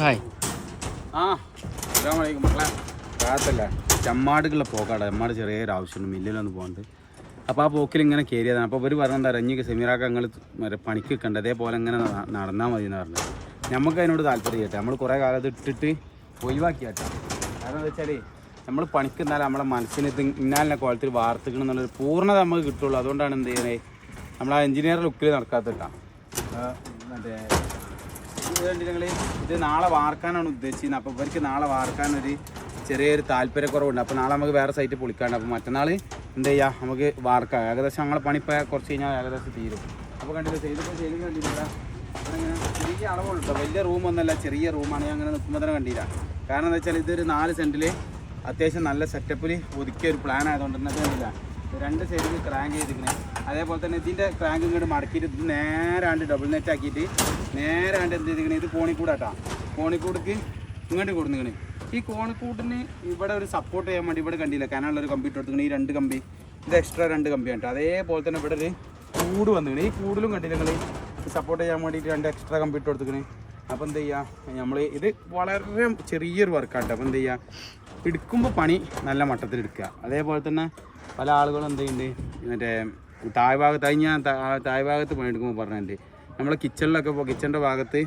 ഭായ് ആ കാത്തല്ല ചമ്മാടുകളെ പോക്കാടാ. ചമ്മാട് ചെറിയൊരു ആവശ്യമുണ്ട് മില്ലിലൊന്ന് പോകണ്ട്. അപ്പോൾ ആ പോക്കിൽ ഇങ്ങനെ കയറിയതാണ് അപ്പോൾ ഇവർ പറഞ്ഞ എന്താ ഇറങ്ങി സെമീറാക്ക മറ്റേ പണിക്ക് വെക്കണ്ട അതേപോലെ ഇങ്ങനെ നടന്നാൽ മതി എന്ന് പറഞ്ഞത്. നമുക്ക് അതിനോട് താല്പര്യം കേട്ടോ. നമ്മൾ കുറേ കാലം അത് ഇട്ടിട്ട് ഒഴിവാക്കിയാട്ടെ കാരണം എന്താ വെച്ചാൽ നമ്മൾ പണിക്ക് എന്നാൽ നമ്മളെ മനസ്സിന് ഇത് ഇന്നാലിനെ കോലത്തിൽ വാർത്തിക്കണം എന്നുള്ളൊരു പൂർണത നമുക്ക് കിട്ടുള്ളൂ. അതുകൊണ്ടാണ് എന്ത് ചെയ്യുന്നത് നമ്മൾ ആ എഞ്ചിനീയർ ലുക്കിൽ നടക്കാത്തിട്ടാ മറ്റേ ഇത് കണ്ടില്ലേ നിങ്ങൾ? ഇത് നാളെ വാർക്കാനാണ് ഉദ്ദേശിക്കുന്നത് അപ്പോൾ ഇവർക്ക് നാളെ വാർക്കാനൊരു ചെറിയൊരു താല്പര്യക്കുറവുണ്ട്. അപ്പോൾ നാളെ നമുക്ക് വേറെ സൈറ്റ് പൊളിക്കാണ്ട്. അപ്പോൾ മറ്റന്നാൾ എന്ത് ചെയ്യാം? നമുക്ക് വാർക്കാം. ഏകദേശം നമ്മളെ പണി ഇപ്പോൾ കുറച്ച് കഴിഞ്ഞാൽ ഏകദേശം തീരും. അപ്പോൾ കണ്ടില്ല ചെയ്തിപ്പോൾ ചെയ്തു കണ്ടില്ല അങ്ങനെ ചെറിയ അളവുള്ളൂ വലിയ റൂമൊന്നുമല്ല ചെറിയ റൂമാണ് ഞാൻ അങ്ങനെ നിൽക്കുമ്പോൾ തന്നെ കണ്ടില്ല. കാരണം എന്താ വെച്ചാൽ ഇതൊരു നാല് സെന്റിൽ അത്യാവശ്യം നല്ല സെറ്റപ്പിൽ ഒതുക്കിയ ഒരു പ്ലാൻ ആയതുകൊണ്ട് തന്നെ കണ്ടില്ല. രണ്ട് സൈഡിൽ ക്രാങ്ക് ചെയ്തിരിക്കണേ. അതേപോലെ തന്നെ ഇതിന്റെ ക്രാങ്ക് ഇങ്ങോട്ട് മടക്കിയിട്ട് ഇത് നേരാണ്ട് ഡബിൾ നെറ്റ് ആക്കിയിട്ട് നേരാണ്ട് എന്ത് ചെയ്തിരിക്കണേ ഇത് കോണിക്കൂടാട്ടാ. കോണിക്കൂടക്ക് ഇങ്ങോട്ട് കൊടുത്തിരിക്കണേ ഈ കോണിക്കൂട്ടിന് ഇവിടെ ഒരു സപ്പോർട്ട് ചെയ്യാൻ വേണ്ടി ഇവിടെ കണ്ടില്ല? കനാലുള്ള ഒരു കമ്പി ഇട്ട് കൊടുത്തിരിക്കണേ ഈ രണ്ട് കമ്പി. ഇത് എക്സ്ട്രാ രണ്ട് കമ്പിയാണ് അതേപോലെ തന്നെ ഇവിടെ ഒരു കൂട് വന്നിരിക്കണേ. ഈ കൂടുതലും കണ്ടില്ല നിങ്ങൾ സപ്പോർട്ട് ചെയ്യാൻ വേണ്ടിയിട്ട് രണ്ട് എക്സ്ട്രാ കമ്പി ഇട്ട് കൊടുത്തിരിക്കണേ. അപ്പോൾ എന്ത് ചെയ്യുക നമ്മൾ ഇത് വളരെ ചെറിയൊരു വർക്കാണ് അപ്പോൾ എന്ത് ചെയ്യുക എടുക്കുമ്പോൾ പണി നല്ല മട്ടത്തിൽ എടുക്കുക അതേപോലെ തന്നെ പല ആളുകളും എന്ത് ചെയ്യുന്നുണ്ട്? മറ്റേ താഴ്ഭാഗത്ത് അത് ഞാൻ താഴ്ഭാഗത്ത് പണിയെടുക്കുമ്പോൾ പറഞ്ഞിട്ടുണ്ട്. നമ്മളെ കിച്ചണിലൊക്കെ ഇപ്പോൾ കിച്ചണിന്റെ ഭാഗത്ത്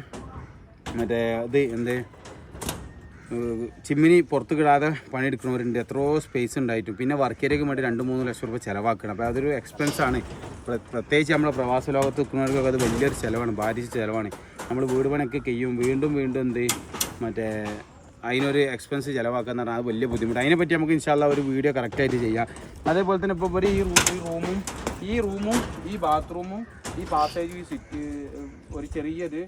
മറ്റേ ഇത് എന്ത്? ചിമ്മിനി പുറത്ത് കിടാതെ പണിയെടുക്കുന്നവരുണ്ട്. എത്രയോ സ്പേസ് ഉണ്ടായിട്ടും. പിന്നെ വർക്കേരിയക്ക് വേണ്ടി രണ്ട് മൂന്ന് ലക്ഷം രൂപ ചിലവാക്കണം. അപ്പോൾ അതൊരു എക്സ്പെൻസാണ് പ്രത്യേകിച്ച് നമ്മളെ പ്രവാസ ലോകത്ത് നിൽക്കുന്നവർക്കൊക്കെ അത് വലിയൊരു ചിലവാണ്. ഭാരിച്ച ചിലവാണ്. നമ്മൾ വീട് പണിയൊക്കെ ചെയ്യും. വീണ്ടും വീണ്ടും എന്ത്? മറ്റേ അതിനൊരു എക്സ്പെൻസ് ചിലവാക്കാന്ന് പറഞ്ഞാൽ അത് വലിയ ബുദ്ധിമുട്ട്. അതിനെപ്പറ്റി നമുക്ക് ഇൻഷാല്ല ഒരു വീഡിയോ കറക്റ്റായിട്ട് ചെയ്യാം. അതേപോലെ തന്നെ ഇപ്പോൾ ഒരു ഈ റൂമും ഈ റൂമും ഈ ബാത്റൂമും ഈ പാസേജ് ഈ സിറ്റ് ഒരു ചെറിയൊരു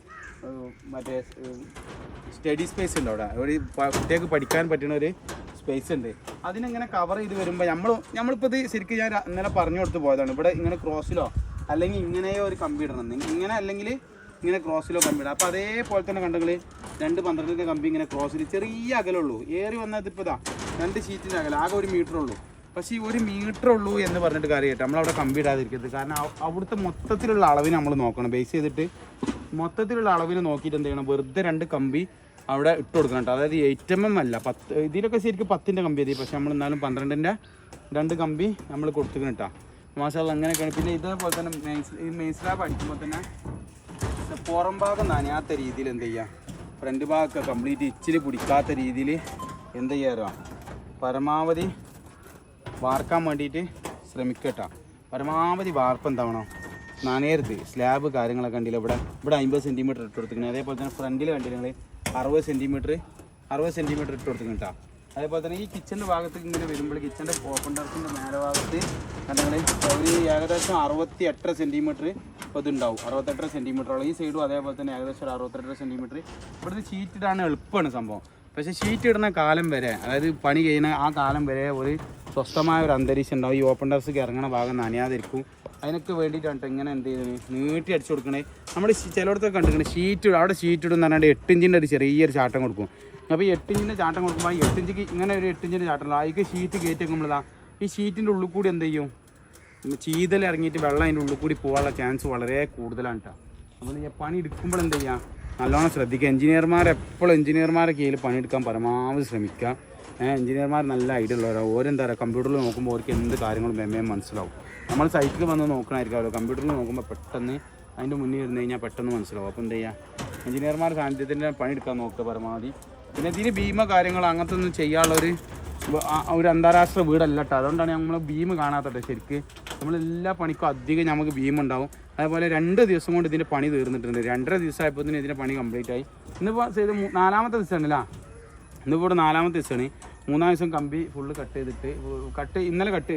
മറ്റേ സ്റ്റഡി സ്പേസ് ഉണ്ട് അവിടെ. ഒരു കുട്ടികൾക്ക് പഠിക്കാൻ പറ്റുന്ന ഒരു സ്പേസ് ഉണ്ട്. അതിനെങ്ങനെ കവർ ചെയ്ത് വരുമ്പോൾ നമ്മൾ നമ്മളിപ്പോൾ ഇത് ശരിക്കും ഞാൻ ഇന്നലെ പറഞ്ഞു കൊടുത്ത് പോയതാണ്. ഇവിടെ ഇങ്ങനെ ക്രോസിലോ അല്ലെങ്കിൽ ഇങ്ങനെയോ ഒരു കമ്പ്യൂട്ടർ ഇങ്ങനെ അല്ലെങ്കിൽ ഇങ്ങനെ ക്രോസിലോ കമ്പി ഇടാം അപ്പോൾ അതേപോലെ തന്നെ കണ്ടെങ്കിൽ രണ്ട് പന്ത്രണ്ടിന്റെ കമ്പി ഇങ്ങനെ ക്രോസിൽ ചെറിയ അകലുള്ളൂ. ഏറി വന്നത് ഇപ്പോൾ ഇതാ രണ്ട് ഷീറ്റിന്റെ അകല ആകെ ഒരു മീറ്റർ ഉള്ളൂ പക്ഷേ ഈ ഒരു മീറ്റർ ഉള്ളൂ എന്ന് പറഞ്ഞിട്ട് കാര്യമായിട്ട് നമ്മളവിടെ കമ്പി ഇടാതിരിക്കരുത് കാരണം അവ- അവിടുത്തെ മൊത്തത്തിലുള്ള അളവിന് നമ്മൾ നോക്കണം. ബേസ് ചെയ്തിട്ട് മൊത്തത്തിലുള്ള അളവിന് നോക്കിയിട്ട് എന്ത് ചെയ്യണം? വെറുതെ രണ്ട് കമ്പി അവിടെ ഇട്ട് കൊടുക്കണം കേട്ടോ. അതായത് എയ്റ്റ് എം എം അല്ല പത്ത് ഇതിലൊക്കെ ശരിക്കും പത്തിന്റെ കമ്പി എത്തി പക്ഷേ നമ്മൾ എന്നാലും പന്ത്രണ്ടിന്റെ രണ്ട് കമ്പി നമ്മൾ കൊടുത്തിക്കണം കേട്ടോ. മാഷാൽ അങ്ങനെയൊക്കെയാണ്. പിന്നെ ഇതേപോലെ തന്നെ മെയ്സ് ഈ അടിക്കുമ്പോൾ തന്നെ പുറം ഭാഗം നനയാത്ത രീതിയിൽ എന്ത് ചെയ്യുക ഫ്രണ്ട് ഭാഗമൊക്കെ കംപ്ലീറ്റ് ഇച്ചിരി പിടിക്കാത്ത രീതിയിൽ എന്ത് ചെയ്യാറോ പരമാവധി വാർക്കാൻ വേണ്ടിയിട്ട് ശ്രമിക്കട്ടോ പരമാവധി വാർപ്പ് എന്താവണം നനയരുത്. സ്ലാബ് കാര്യങ്ങളൊക്കെ കണ്ടില്ല ഇവിടെ? ഇവിടെ അമ്പത് സെന്റിമീറ്റർ ഇട്ട് കൊടുത്തിരിക്കുന്നത്. അതേപോലെ തന്നെ ഫ്രണ്ടിൽ നിങ്ങൾ അറുപത് സെന്റിമീറ്റർ അറുപത് സെന്റിമീറ്റർ ഇട്ട് കൊടുത്തിരിക്കണം കേട്ടോ. അതേപോലെ തന്നെ ഈ കിച്ചന്റെ ഭാഗത്തേക്ക് ഇങ്ങനെ വരുമ്പോൾ കിച്ചന്റെ ഓപ്പൺ ടെറസിന്റെ മേലെ ഭാഗത്ത് കണ്ടെങ്കിൽ ഏകദേശം അറുപത്തി എട്ടര സെന്റിമീറ്റർ ഇപ്പോൾ ഉണ്ടാവും അറുപത്തെട്ടര സെന്റിമീറ്ററോളം ഈ സൈഡും അതേപോലെ തന്നെ ഏകദേശം ഒരു അറുപത്തെട്ടര സെന്റിമീറ്റർ ഇവിടുന്ന് ഷീറ്റ് ഇടാൻ എളുപ്പമാണ് സംഭവം. പക്ഷേ ഷീറ്റ് ഇടുന്ന കാലം വരെ അതായത് പണി കഴിയുന്ന ആ കാലം വരെ ഒരു സ്വസ്ഥമായ ഒരു അന്തരീക്ഷം ഉണ്ടാവും. ഈ ഓപ്പൺ ടെറസിക്ക് ഇറങ്ങണ ഭാഗം നനയാതിരിക്കും. അതിനൊക്കെ വേണ്ടിയിട്ടാണ് ട്ടോ ഇങ്ങനെ എന്ത് ചെയ്യുന്നത് നീട്ടി അടിച്ചു കൊടുക്കണേ നമ്മൾ ചിലയിടത്തൊക്കെ കണ്ടിരിക്കണേ ഷീറ്റ് അവിടെ ഷീറ്റ് ഇടും എന്ന് പറഞ്ഞാൽ എട്ട് ഇഞ്ചിന്റെ ഒരു ചെറിയൊരു ചാട്ടം കൊടുക്കും. അപ്പോൾ ഈ എട്ട് ഇഞ്ചിന്റെ ചാട്ടം കൊടുക്കുമ്പോൾ എട്ട് ഇഞ്ചിക്ക് ഇങ്ങനെ ഒരു എട്ട് ഇഞ്ചിന്റെ ചാട്ടം അതിക്ക് ഷീറ്റ് കയറ്റി വെക്കുമ്പോഴാണ് ഈ ഷീറ്റിന്റെ ഉള്ളിൽ കൂടി എന്ത് ചെയ്യും? ചീതൽ ഇറങ്ങിയിട്ട് വെള്ളം അതിന്റെ ഉള്ളിൽ കൂടി പോകാനുള്ള ചാൻസ് വളരെ കൂടുതലാണ് കേട്ടോ അപ്പോൾ ഞാൻ പണി എടുക്കുമ്പോൾ എന്ത് ചെയ്യുക നല്ലോണം ശ്രദ്ധിക്കുക. എഞ്ചിനീയർമാർ എപ്പോഴും എഞ്ചിനീയർമാരെ കീഴിൽ പണിയെടുക്കാൻ പരമാവധി ശ്രമിക്കുക. എഞ്ചിനീയർമാർ നല്ല ഐഡിയ ഉള്ളവരാണ് ഓരെന്താ പറയുക കമ്പ്യൂട്ടറിൽ നോക്കുമ്പോൾ അവർക്ക് എന്ത് കാര്യങ്ങളും മെമ്മയും മനസ്സിലാവും. നമ്മൾ സൈറ്റിൽ വന്ന് നോക്കണമായിരിക്കാമല്ലോ കമ്പ്യൂട്ടറിൽ നോക്കുമ്പോൾ പെട്ടെന്ന് അതിന്റെ മുന്നിൽ ഇരുന്ന് കഴിഞ്ഞാൽ പെട്ടെന്ന് മനസ്സിലാവും. അപ്പോൾ എന്ത് ചെയ്യുക എഞ്ചിനീയർമാർ സാന്നിധ്യത്തിന്റെ പണിയെടുക്കാൻ നോക്കുക പരമാവധി. പിന്നെ ഇതിന് ഭീമ കാര്യങ്ങൾ അങ്ങനത്തെ ഒന്നും ചെയ്യാനുള്ളൊരു ഒരു അന്താരാഷ്ട്ര വീടല്ല കേട്ടോ അതുകൊണ്ടാണ് നമ്മൾ ഭീം കാണാത്തത് ശരിക്ക്. നമ്മൾ എല്ലാ പണിക്കും അധികം നമുക്ക് ഭീം ഉണ്ടാവും അതേപോലെ രണ്ട് ദിവസം കൊണ്ട് ഇതിന്റെ പണി തീർന്നിട്ടുണ്ട്. രണ്ടര ദിവസം ആയപ്പോൾ തന്നെ ഇതിന്റെ പണി കംപ്ലീറ്റ് ആയി. ഇന്നിപ്പോൾ ചെയ്ത് നാലാമത്തെ ദിവസമാണല്ലോ ഇന്നിപ്പോൾ ഇവിടെ നാലാമത്തെ ദിവസമാണ്. മൂന്നാം ദിവസം കമ്പി ഫുള്ള് കട്ട് ചെയ്തിട്ട് കട്ട് ഇന്നലെ കട്ട്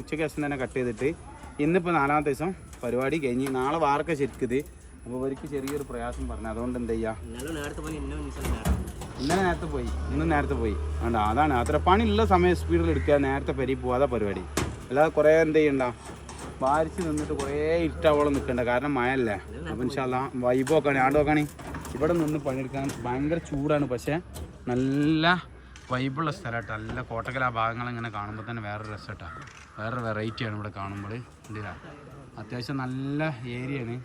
ഉച്ചയ്ക്ക് ശേഷം തന്നെ കട്ട് ചെയ്തിട്ട് ഇന്നിപ്പോൾ നാലാമത്തെ ദിവസം പരിപാടി കഴിഞ്ഞ് നാളെ വാർക്ക ശരിക്കത് അപ്പോൾ അവർക്ക് ചെറിയൊരു പ്രയാസം പറഞ്ഞു അതുകൊണ്ട് എന്ത് ചെയ്യുക ഇന്നലെ നേരത്തെ പോയി. ഇന്ന് നേരത്തെ പോയി. വേണ്ട അതാണ്. അത്ര പണിയുള്ള സമയം സ്പീഡിൽ എടുക്കുക നേരത്തെ പെരി പോവാതെ പരിപാടി. അല്ലാതെ കുറേ എന്ത് ചെയ്യണ്ട? വാരിച്ച് നിന്നിട്ട് കുറേ ഇരുട്ടാവോളം നിൽക്കണ്ട കാരണം മഴയല്ലേ. അപ്പം ഇൻഷാല്ല വൈബ് നോക്കാണ് ആണ്ട് നോക്കാണ് ഇവിടെ നിന്ന് പണിയെടുക്കാൻ ഭയങ്കര ചൂടാണ്. പക്ഷേ നല്ല വൈബുള്ള സ്ഥലമായിട്ട് നല്ല കോട്ടക്കൽ ആ ഭാഗങ്ങൾ ഇങ്ങനെ കാണുമ്പോൾ തന്നെ വേറൊരു രസമായിട്ടാണ് വേറൊരു വെറൈറ്റിയാണ് ഇവിടെ കാണുമ്പോൾ. എന്തിനാ? അത്യാവശ്യം നല്ല ഏരിയയാണ്